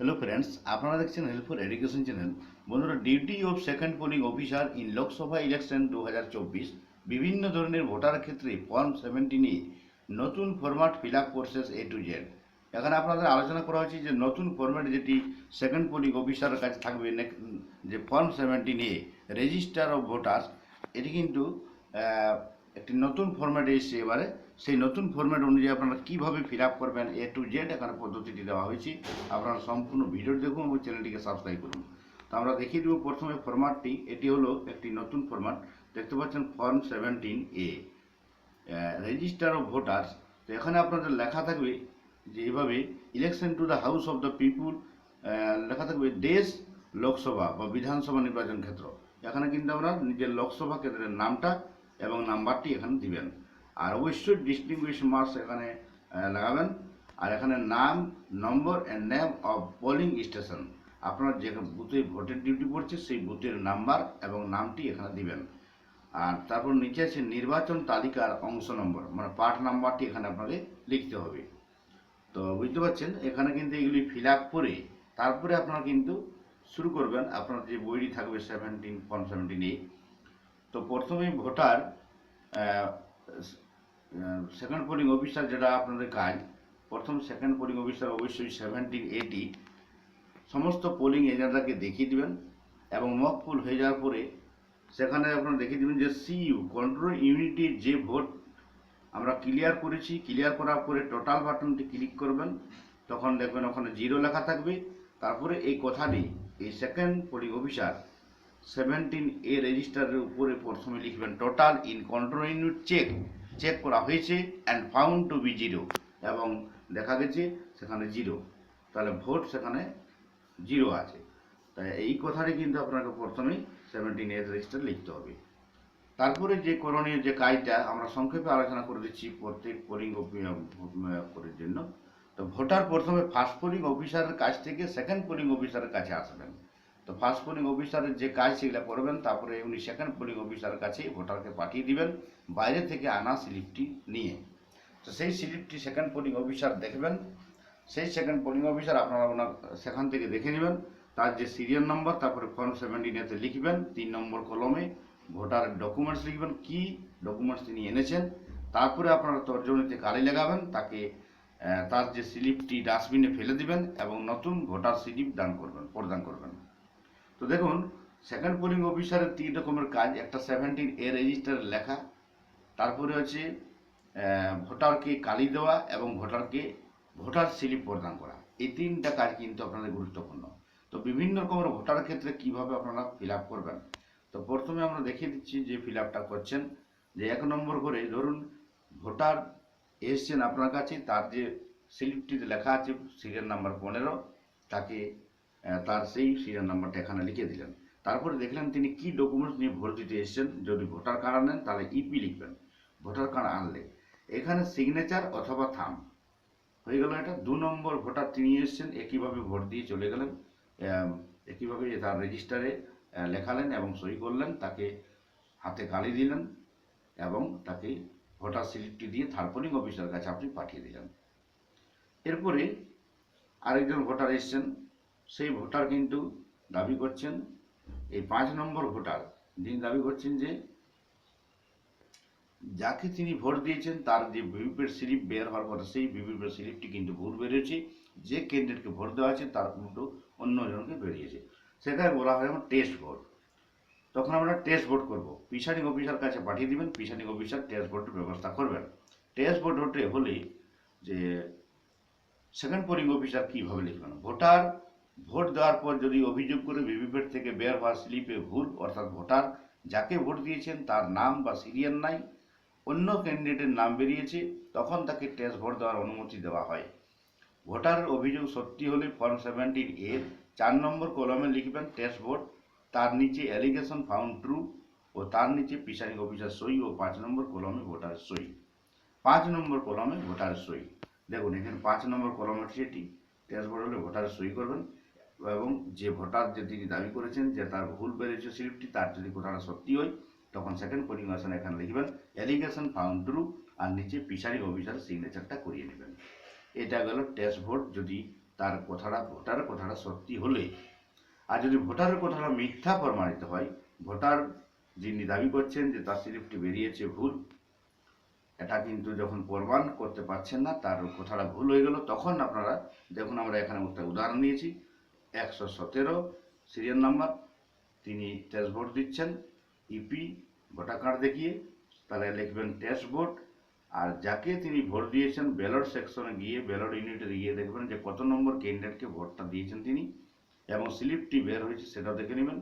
Hello friends আপনারা দেখছেন help for education channel বন্ধুরা duty of second polling officer in Lok Sabha election দু হাজার চব্বিশ বিভিন্ন ধরনের ভোটার ক্ষেত্রে ফর্ম সেভেন্টিনে নতুন format fill up process A to Z এখানে আপনাদের আলোচনা করা হয়েছে যে নতুন ফরম্যাট যেটি সেকেন্ড পোলিং অফিসারের কাছে থাকবে যে form seventeen A register of voters এটি কিন্তু একটি নতুন ফরম্যাটে এসেছে এবারে। সেই নতুন ফরম্যাট অনুযায়ী আপনারা কীভাবে ফিল আপ করবেন এ টু জেড এখানে পদ্ধতিটি দেওয়া হয়েছে। আপনারা সম্পূর্ণ ভিডিও দেখুন এবং চ্যানেলটিকে সাবস্ক্রাইব করুন। তো আমরা দেখিয়ে দেবো প্রথমে ফরম্যাটটি এটি হলো একটি নতুন ফরম্যাট দেখতে পাচ্ছেন form seventeen A register of voters তো এখানে আপনাদের লেখা থাকবে যে এভাবে election to the house of the people লেখা থাকবে দেশ, লোকসভা বা বিধানসভা নির্বাচন ক্ষেত্র। এখানে কিন্তু আমরা নিজের লোকসভা কেন্দ্রের নামটা এবং নাম্বারটি এখানে দিবেন। আর অবশ্যই ডিস্টিংগুইশ মার্কস এখানে লাগাবেন। আর এখানে নাম, number and name of polling station আপনার যে বুথে ভোটের ডিউটি পড়ছে, সেই বুথের নাম্বার এবং নামটি এখানে দিবেন। আর তারপর নিচে আছে নির্বাচন তালিকার অংশ নম্বর মানে পার্ট নাম্বারটি এখানে আপনাকে লিখতে হবে। তো বুঝতে পারছেন? এখানে কিন্তু এগুলি ফিল আপ করে তারপরে আপনারা কিন্তু শুরু করবেন। আপনার যে বইটি থাকবে সেভেন্টিন ফর্ম সেভেন্টিন এ তো প্রথমেই ভোটার সেকেন্ড পোলিং অফিসার যেটা আপনাদের কাজ, প্রথম সেকেন্ড পোলিং অফিসার অবশ্যই সেভেন্টিন এইটি সমস্ত পোলিং এজেন্টরাকে দেখিয়ে দেবেন এবং মক ফুল হয়ে যাওয়ার পরে সেখানে আপনারা দেখিয়ে দিবেন যে সিইউ কন্ট্রোল ইউনিটির যে ভোট আমরা ক্লিয়ার করেছি ক্লিয়ার করার পরে টোটাল বাটনটি ক্লিক করবেন, তখন দেখবেন ওখানে জিরো লেখা থাকবে। তারপরে এই কথাটি, এই second polling officer seventeen A রেজিস্টারের উপরে প্রথমে লিখবেন total in control unit check check করা হয়েছে and found to be zero এবং দেখা গেছে সেখানে জিরো তাহলে ভোট সেখানে জিরো আছে। তাই এই কথাটি কিন্তু আপনাকে প্রথমেই সেভেন্টিন এ রেজিস্টার লিখতে হবে। তারপরে যে করণীয় যে কাজটা আমরা সংক্ষেপে আলোচনা করে দিচ্ছি প্রত্যেক পোলিং করার জন্য। তো ভোটার প্রথমে ফার্স্ট পোলিং অফিসারের কাছ থেকে সেকেন্ড পোলিং অফিসারের কাছে আসবেন। তো ফার্স্ট পোলিং অফিসারের যে কাজ সেগুলো করবেন, তারপরে উনি সেকেন্ড পোলিং অফিসারের কাছে ভোটারকে পাঠিয়ে দিবেন, বাইরে থেকে আনা স্লিপটি নিয়ে। তো সেই স্লিপটি সেকেন্ড পোলিং অফিসার দেখবেন। সেই সেকেন্ড পোলিং অফিসার আপনারা ওনার, সেখান থেকে দেখে নেবেন। তার যে সিরিয়াল নম্বর তারপরে ফর্ম সেভেন্টিনেতে লিখবেন, তিন নম্বর কলমে ভোটার ডকুমেন্টস লিখবেন, কি ডকুমেন্টস তিনি এনেছেন। তারপরে আপনারা তর্জনীতে কালি লাগাবেন, তাকে তার যে স্লিপটি ডাস্টবিনে ফেলে দিবেন এবং নতুন ভোটার স্লিপ দান করবেন, প্রদান করবেন। তো দেখুন সেকেন্ড পোলিং অফিসারের তিন রকমের কাজ, একটা সেভেন্টিন এ রেজিস্টার লেখা, তারপরে হচ্ছে ভোটারকে কালি দেওয়া এবং ভোটারকে ভোটার স্লিপ প্রদান করা। এই তিনটা কাজ কিন্তু আপনাদের গুরুত্বপূর্ণ। তো বিভিন্ন রকমের ভোটার ক্ষেত্রে কীভাবে আপনারা ফিল করবেন? তো প্রথমে আমরা দেখিয়ে দিচ্ছি যে ফিল করছেন। যে এক নম্বর করে ধরুন ভোটার এসছেন আপনার কাছে, তার যে স্লিপটিতে লেখা আছে সিরিয়াল নাম্বার পনেরো, তাকে তার সেই সিরিয়াল নাম্বারটা এখানে লিখে দিলেন। তারপরে দেখলেন তিনি কি ডকুমেন্টস নিয়ে ভোট দিতে এসেছেন, যদি ভোটার কার্ড আনেন, তাহলে ইপি লিখবেন ভোটার কার্ড আনলে। এখানে সিগনেচার অথবা থাম হয়ে গেল এটা, দু নম্বর ভোটার তিনি এসেছেন, একইভাবে ভোট দিয়ে চলে গেলেন একইভাবে তার রেজিস্টারে লেখালেন এবং সই করলেন, তাকে হাতে কালি দিলেন এবং তাকে ভোটার স্লিপটি দিয়ে থার্ড পোলিং অফিসার কাছে আপনি পাঠিয়ে দিলেন। এরপরে আরেকজন ভোটার এসছেন সেই ভোটার কিন্তু দাবি করছেন, এই পাঁচ নম্বর ভোটার যিনি দাবি করছেন যে যাকে তিনি ভোট দিয়েছেন তার যে ভিভিপের স্লিপ বের হওয়ার কথা, সেই ভিভিপের স্লিপটি কিন্তু ভুল বেরিয়েছে। যে ক্যান্ডিডেটকে ভোট দেওয়া আছে তার উল্টো অন্যজনকে বেরিয়েছে। সেখানে বলা হয় যেমন টেস্ট ভোট। তখন আমরা টেস্ট ভোট করব। প্রিসাইডিং অফিসার কাছে পাঠিয়ে দিবেন প্রিসাইডিং অফিসার টেস্ট ভোটের ব্যবস্থা করবেন। টেস্ট ভোট হলে যে সেকেন্ড পোলিং অফিসার কীভাবে লিখবেন? ভোটার ভোট দেওয়ার পর যদি অভিযোগ করে ভিভিপ্যাট থেকে বের হওয়া স্লিপে ভুল, অর্থাৎ ভোটার, যাকে ভোট দিয়েছেন তার নাম বা সিরিয়াল নাই, অন্য ক্যান্ডিডেটের নাম বেরিয়েছে, তখন তাকে টেস্ট ভোট দেওয়ার অনুমতি দেওয়া হয়। ভোটারের অভিযোগ সত্যি হলে ফর্ম সেভেন্টিন এর চার নম্বর কলমে লিখবেন, টেস্ট ভোট, তার নিচে অ্যালিগেশন ফাউন্ড ট্রু ও তার নিচে প্রিসাইডিং অফিসার সই ও পাঁচ নম্বর কলমে ভোটার সই। পাঁচ নম্বর কলমে ভোটার সই। দেখুন, এখানে পাঁচ নম্বর কলমের সেটি, টেস্ট ভোট হলে ভোটার সই করবেন। এবং যে ভোটার যে তিনি দাবি করেছেন যে তার ভুল বেরিয়েছে স্লিপটি, তার যদি কথাটা সত্যি হয়, তখন সেকেন্ড পোলিং এখানে লিখবেন অ্যালিগেশন ফাউন্ড ট্রু আর নিচে প্রিসাইডিং অফিসার সিগনেচারটা করিয়ে নেবেন। এটা গেল টেস্ট ভোট যদি তার কথাটা, ভোটারের কথাটা সত্যি হলে। আর যদি ভোটারের কথাটা মিথ্যা প্রমাণিত হয়, ভোটার যিনি দাবি করছেন যে তার স্লিপটি বেরিয়েছে ভুল, এটা কিন্তু যখন প্রমাণ করতে পারছেন না, তার কথাটা ভুল হয়ে গেল, তখন আপনারা, দেখুন আমরা এখানে একটা উদাহরণ নিয়েছি একশো সতেরো সিরিয়াল নাম্বার। তিনি টেস্ট ভোট দিচ্ছেন। ইপি ভোটার কার্ড দেখিয়ে তাহলে লিখবেন টেস্ট ভোট আর যাকে তিনি ভোট দিয়েছেন ব্যালট সেকশনে গিয়ে ব্যালট ইউনিটে গিয়ে দেখবেন যে কত নম্বর ক্যান্ডিডেটকে ভোটটা দিয়েছেন তিনি। এবং স্লিপটি বের হয়েছে সেটাও দেখে নেবেন।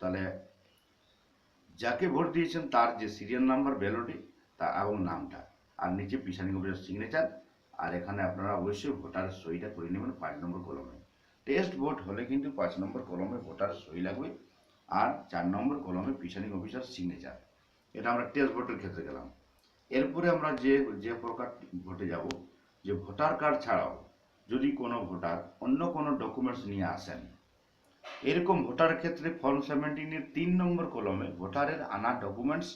তাহলে যাকে ভোট দিয়েছেন তার যে সিরিয়াল নাম্বার ব্যালটে তা এবং নামটা। আর নিচে পিছানি কবির সিগনেচার আর এখানে আপনারা অবশ্যই ভোটার সইটা করে নেবেন পাঁচ নম্বর কলমে টেস্ট ভোট হলে কিন্তু পাঁচ নম্বর কলমে ভোটার সই লাগবে আর চার নম্বর কলমে পিছানিং অফিসার সিগনেচার এটা আমরা টেস্ট ভোটের ক্ষেত্রে গেলাম। এরপরে আমরা যে যে প্রকার ভোটে যাব, যে ভোটার কার্ড ছাড়াও যদি কোনো ভোটার অন্য কোনো ডকুমেন্টস নিয়ে আসেন, এরকম ভোটার ক্ষেত্রে ফর্ম সেভেন্টিনের তিন নম্বর কলমে ভোটারের আনা ডকুমেন্টস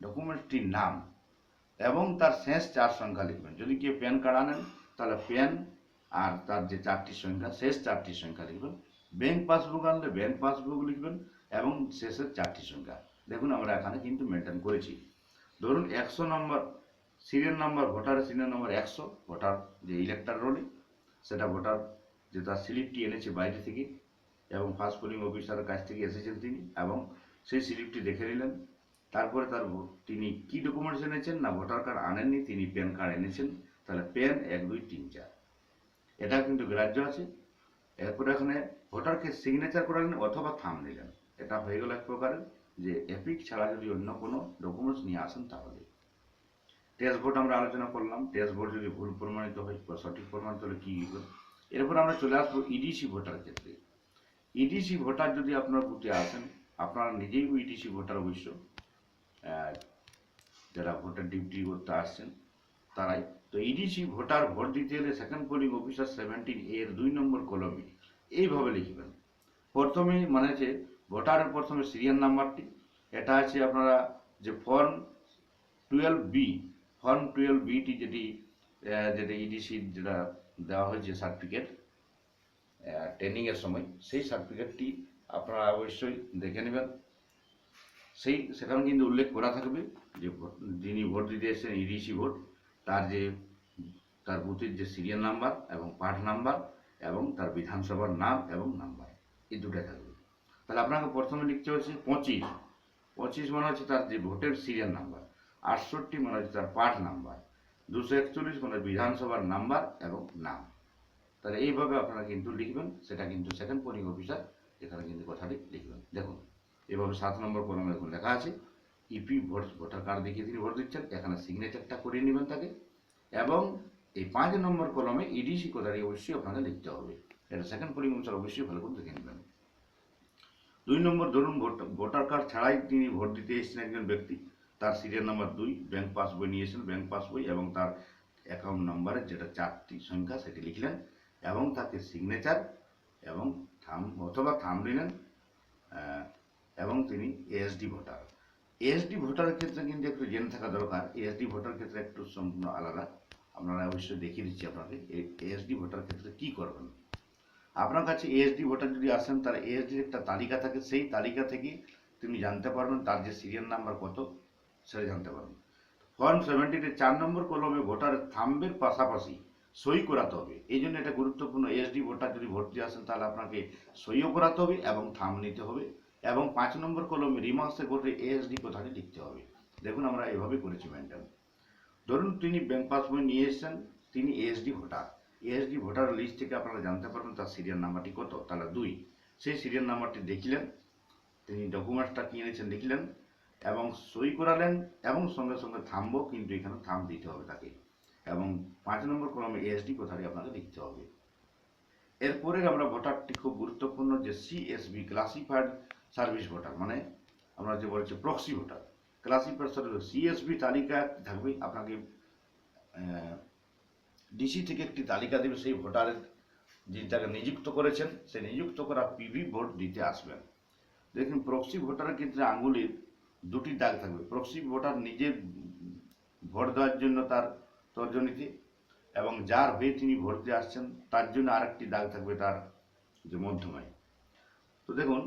ডকুমেন্টসটির নাম এবং তার শেষ চার সংখ্যা লিখবেন। যদি কেউ প্যান কার্ড আনেন, তাহলে প্যান আর তার যে চারটি সংখ্যা, শেষ চারটি সংখ্যা লিখবেন। ব্যাংক পাসবুক আনলে ব্যাংক পাসবুক লিখবেন এবং শেষের চারটি সংখ্যা। দেখুন, আমরা এখানে কিন্তু মেনটেন করেছি। ধরুন, একশো নম্বর সিরিয়াল নাম্বার ভোটারের সিরিয়াল নাম্বার একশো, ভোটার যে ইলেক্টার রোলে সেটা ভোটার যে তার স্লিপটি এনেছে বাইরে থেকে এবং ফার্স্ট পোলিং অফিসারের কাছ থেকে এসেছেন তিনি এবং সেই স্লিপটি দেখে নিলেন। তারপরে তার তিনি কি ডকুমেন্টস এনেছেন না ভোটার কার্ড আনেননি, তিনি প্যান কার্ড এনেছেন। তাহলে প্যান এক, দুই, তিন, চার। এটা কিন্তু গ্রাহ্য আছে। এরপরে এখানে ভোটারকে সিগনেচার করালেন অথবা থাম নিলেন এটা হয়ে গেল এক প্রকারের যে এপিক ছাড়া যদি অন্য কোনো ডকুমেন্টস নিয়ে আসেন তাহলে। টেস্ট ভোট আমরা আলোচনা করলাম। টেস্ট ভোট যদি ভুল প্রমাণিত হয় বা সঠিক প্রমাণিত হলে কী করবে এরপর আমরা চলে আসব ইডিসি ভোটার ক্ষেত্রে। ইডিসি ভোটার যদি আপনার বুথে আসেন, আপনারা নিজেই ইডিসি ভোটার অবশ্য যারা ভোটার ডিউটি করতে আসছেন, তারাই তো ইডিসি ভোটার ভোট দিতে এলে সেকেন্ড পোলিং অফিসার সেভেন্টিন এর দুই নম্বর কলমে এইভাবে লিখবেন। প্রথমে মানে যে ভোটারের প্রথমে সিরিয়াল নাম্বারটি এটা আছে আপনারা যে form twelve B form twelve বিটি যেটি যেটা ইডিসি যেটা দেওয়া হয়েছে সার্টিফিকেট ট্রেনিংয়ের সময়, সেই সার্টিফিকেটটি আপনারা অবশ্যই দেখে নেবেন। সেই, সেখানে কিন্তু উল্লেখ করা থাকবে যে যিনি ভোট দিতে এসেছেন ইডিসি ভোট, তার যে তার বুথের যে সিরিয়াল নাম্বার এবং পার্ট নাম্বার এবং তার বিধানসভার নাম এবং নাম্বার এই দুটাই থাকবে তাহলে আপনাকে প্রথমে লিখতে হচ্ছে পঁচিশ। পঁচিশ মানে হচ্ছে তার যে ভোটের সিরিয়াল নাম্বার আটষট্টি মানে হচ্ছে তার পার্ট নাম্বার দুশো একচল্লিশ মানে বিধানসভার নাম্বার এবং নাম। তাহলে এইভাবে আপনারা কিন্তু লিখবেন, সেটা কিন্তু সেকেন্ড পোলিং অফিসার এখানে কিন্তু কথাটি লিখবেন। দেখুন, এভাবে সাত নম্বর কলমে দেখুন লেখা আছে ইপি ভোট ভোটার কার্ড দেখিয়ে তিনি ভোট দিচ্ছেন, এখানে সিগনেচারটা করিয়ে নেবেন তাকে। এবং এই পাঁচ নম্বর কলমে ইডিসি কথাটি অবশ্যই আপনাকে লিখতে হবে। এটা সেকেন্ড পোলিং অফিসার অবশ্যই ভালো করে দেখে নেবেন। দুই নম্বর ধরুন ভোট- ভোটার কার্ড ছাড়াই তিনি ভোট দিতে এসেছেন একজন ব্যক্তি। তার সিরিয়াল নাম্বার দুই ব্যাংক পাসবই নিয়েছেন ব্যাংক পাসবই এবং তার অ্যাকাউন্ট নাম্বারের যেটা চারটি সংখ্যা সেটি লিখলেন এবং তাকে সিগনেচার এবং থাম অথবা থাম দিলেন এবং তিনি এএসডি ভোটার এএসডি ভোটারের ক্ষেত্রে কিন্তু একটু জেনে থাকা দরকার। এএসডি ভোটার ক্ষেত্রে একটু সম্পূর্ণ আলাদা। আপনারা অবশ্যই দেখিয়ে দিচ্ছি আপনাকে এএসডি ভোটার ক্ষেত্রে কি করবেন? আপনার কাছে এএসডি ভোটার যদি আসেন তার এএসডির একটা তালিকা থাকে, সেই তালিকা থেকে তিনি জানতে পারবেন তার যে সিরিয়াল নাম্বার কত, সেটা জানতে পারবেন। ফর্ম সেভেন্টিতে চার নম্বর কলমে ভোটারের থাম্বের পাশাপাশি সই করাতে হবে। এই জন্য এটা গুরুত্বপূর্ণ এসডি ভোটার যদি দিয়ে আসেন, তাহলে আপনাকে সইও করাতে হবে এবং থাম নিতে হবে এবং পাঁচ নম্বর কলমে রিমার্সে ভোটে এএসডি কথাটি লিখতে হবে। দেখুন আমরা এভাবে করেছি মেনটেন ধরুন তিনি ব্যাংক পাসবই নিয়ে এসেছেন, তিনি ASD voter. ASD voter list থেকে আপনারা জানতে পারবেন তার সিরিয়াল নাম্বারটি কত, তাহলে দুই। সেই সিরিয়াল নাম্বারটি দেখিলেন, তিনি ডকুমেন্টসটা কি এনেছেন লিখলেন এবং সই করালেন, এবং সঙ্গে সঙ্গে থামবো কিন্তু এখানে থাম দিতে হবে তাকে। এবং পাঁচ নম্বর কলমে এএসডি কথাটি আপনাকে লিখতে হবে। এরপরে আমরা ভোটারটি খুব গুরুত্বপূর্ণ যে সিএসবি ক্লাসিফাইড সার্ভিস ভোটার মানে আমরা যে বলছি proxy voter. Classified service CSV তালিকা থাকবে। আপনাকে ডিসি থেকে একটি তালিকা দেবে, সেই ভোটারের যিনি তাকে নিযুক্ত করেছেন সে নিযুক্ত করা পিভি ভোট দিতে আসবেন। দেখুন প্রক্সি ভোটারের ক্ষেত্রে আঙ্গুলির দুটি দাগ থাকবে। প্রক্সি ভোটার নিজে ভোট দেওয়ার জন্য তার তর্জনীতে এবং যার হয়ে তিনি ভোট দিয়ে আসছেন, তার জন্য আরেকটি দাগ থাকবে তার যে মধ্যমায়। তো দেখুন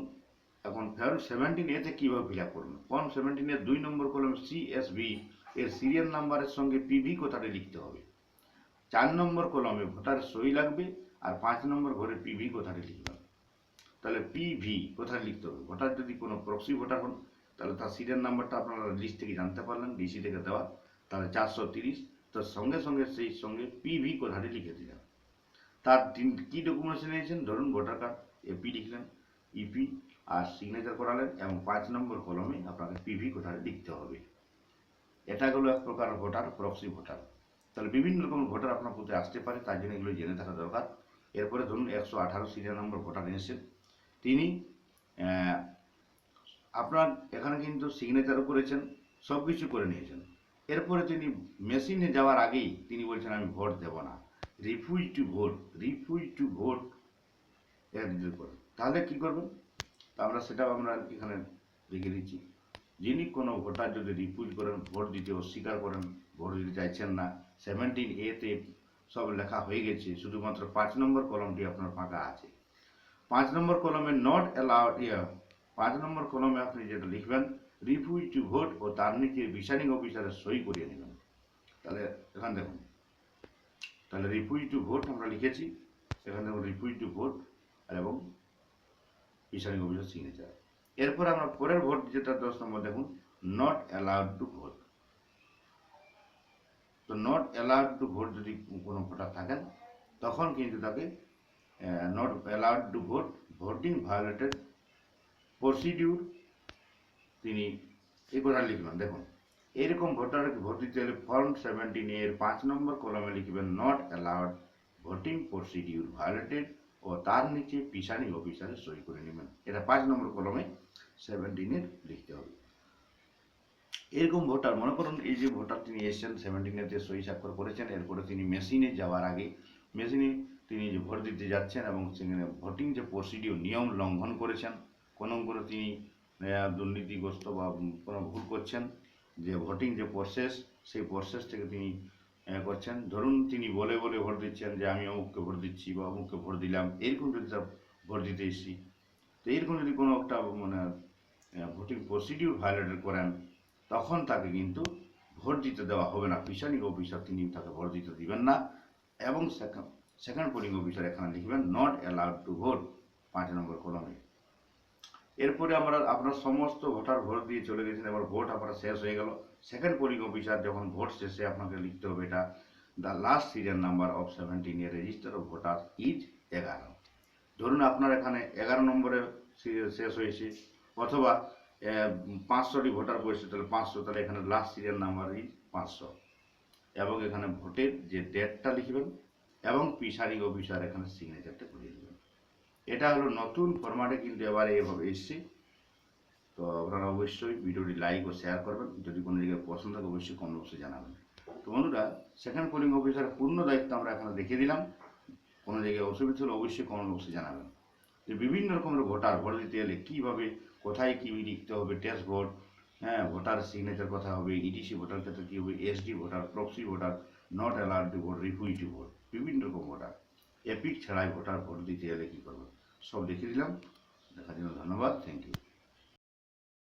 এখন ফর্ম সেভেন্টিন এতে কীভাবে ফিল আপ করবেন ফর্ম সেভেন্টিনের দুই নম্বর কলম সিএসবি এর সিরিয়াল নাম্বারের সঙ্গে পিভি কথাটি লিখতে হবে? চার নম্বর কলমে ভোটার সই লাগবে আর পাঁচ নম্বর ঘরে পিভি কথাটি লিখবেন তাহলে পিভি কোথায় লিখতে হবে? ভোটার যদি কোনো প্রক্সি ভোটার হন, তাহলে তার সিরিয়াল নাম্বারটা আপনারা লিস্ট থেকে জানতে পারলেন ডিসি থেকে দেওয়া, তাহলে চারশো তিরিশ। তো সঙ্গে সঙ্গে সেই সঙ্গে পিভি কথাটি লিখে দিলেন। তার তিন কী ডকুমেন্টস নিয়েছেন? ধরুন ভোটার কার্ড এপি লিখলেন ইপি আর সিগনেচার করালেন এবং পাঁচ নম্বর কলমে আপনাকে পিভি কথাটি লিখতে হবে। এটা হলো এক প্রকার ভোটার প্রক্সি ভোটার। তাহলে বিভিন্ন রকম ভোটার আপনার প্রতি আসতে পারে, তার জন্য এগুলো জেনে থাকা দরকার। এরপরে ধরুন একশো আঠারো সিরিয়াল নম্বর ভোটার এনেছেন তিনি আপনার এখানে কিন্তু সিগনেচারও করেছেন সব কিছু করে নিয়েছেন। এরপরে তিনি মেশিনে যাওয়ার আগেই তিনি বলছেন, আমি ভোট দেব না। Refuse to vote refuse to vote তাহলে কি করবেন? আমরা সেটাও আমরা এখানে লিখে দিচ্ছি। যিনি কোনো ভোটার যদি রিফিউজ করেন, ভোট দিতে অস্বীকার করেন, ভোট দিতে চাইছেন না সেভেন্টিন এতে সব লেখা হয়ে গেছে, শুধুমাত্র পাঁচ নম্বর কলমটি আপনার ফাঁকা আছে। পাঁচ নম্বর কলমে নট অ্যালাউড ইয়া, পাঁচ নম্বর কলমে আপনি যেটা লিখবেন রিফিউজ টু ভোট ও তার নিচে রিটার্নিং অফিসারের সই করিয়ে নেবেন। তাহলে এখানে দেখুন। তাহলে রিফিউজ টু ভোট আমরা লিখেছি। এখানে দেখুন রিফিউজ টু ভোট এবং রিটার্নিং অফিসার সিগনেচার এরপর আমরা পরের ভোট যেটা দশ নম্বর দেখুন নট অ্যালাউড টু ভোট তো নট অ্যালাউড টু ভোট যদি কোনো ভোটার থাকেন, তখন কিন্তু তাকে not allowed to vote voting violated procedure তিনি এই কথা লিখবেন। দেখুন, এরকম ভোটারকে ভোট দিতে হলে ফর্ম সেভেন্টিন এর পাঁচ নম্বর কলমে লিখবেন not allowed voting procedure violated ও তার নিচে পিসানি অফিসারে সই করে নেবেন। এটা পাঁচ নম্বর কলমে সেভেন্টিনের লিখতে হবে। এরকম ভোটার, মনে করুন এই যে ভোটার তিনি এসেছেন সেভেন্টিনেতে সই স্বাক্ষর করেছেন, এরপরে তিনি মেশিনে যাওয়ার আগে, মেশিনে তিনি যে ভোট দিতে যাচ্ছেন এবং সেখানে ভোটিং যে প্রসিডিউর নিয়ম লঙ্ঘন করেছেন, কোনো করে তিনি দুর্নীতিগ্রস্ত বা কোনো ভুল করছেন, যে ভোটিং যে প্রসেস সেই প্রসেস থেকে তিনি করছেন। ধরুন তিনি বলে বলে ভোট দিচ্ছেন যে, আমি অমুককে ভোট দিচ্ছি বা অমুককে ভোট দিলাম। এরকম যদি তার ভোট দিতে এসেছি, তো এরকম যদি কোনো একটা মানে ভোটিং প্রসিডিউর ভায়োলেট করেন, তখন তাকে কিন্তু ভোট দিতে দেওয়া হবে না। প্রিসাইডিং অফিসার তিনি তাকে ভোট দিতে দিবেন না এবং সেকেন্ড পোলিং অফিসার এখানে লিখবেন নট অ্যালাউড টু ভোট পাঁচ নম্বর কলমে। এরপরে আমরা, আপনার সমস্ত ভোটার ভোট দিয়ে চলে গেছেন, এবার ভোট আপনার শেষ হয়ে গেল। সেকেন্ড পোলিং অফিসার যখন ভোট শেষে আপনাকে লিখতে হবে এটা the last serial number of seventeen এর রেজিস্টার অফ ভোটার ইজ এগারো। ধরুন আপনার এখানে এগারো নম্বরে শেষ হয়েছে, অথবা পাঁচশোটি ভোটার বসেছে তাহলে পাঁচশো, তাহলে এখানে লাস্ট সিরিয়াল নাম্বার ইজ পাঁচশো। এবং এখানে ভোটের যে ডেটটা লিখবেন, এবং পিসারিং অফিসার এখানে সিগনেচারটা করিয়ে দেবেন। এটা হলো নতুন ফরম্যাটে কিন্তু এবারে এভাবে এসছে। তো আপনারা অবশ্যই ভিডিওটি লাইক ও শেয়ার করবেন। যদি কোনো জায়গায় পছন্দ থাকে, অবশ্যই কমেন্ট বক্সে জানাবেন। তো বন্ধুরা সেকেন্ড পোলিং অফিসারের পূর্ণ দায়িত্ব আমরা এখানে দেখিয়ে দিলাম। কোনো জায়গায় অসুবিধা হলে অবশ্যই কমেন্ট বক্সে জানাবেন। যে বিভিন্ন রকমের ভোটার ভোট দিতে গেলে কীভাবে, কোথায় কী লিখতে হবে টেস্ট ভোট হ্যাঁ ভোটার সিগনেচার কথা হবে ইডিসি ভোটার ক্ষেত্রে কী হবে SD voter proxy voter not allowed to vote refugee vote বিভিন্ন রকম ভোটার। এপিক ছাড়াই ভোটার ভোট দিতে গেলে কী করবে সব দেখিয়ে দিলাম। দেখার জন্য ধন্যবাদ। Thank you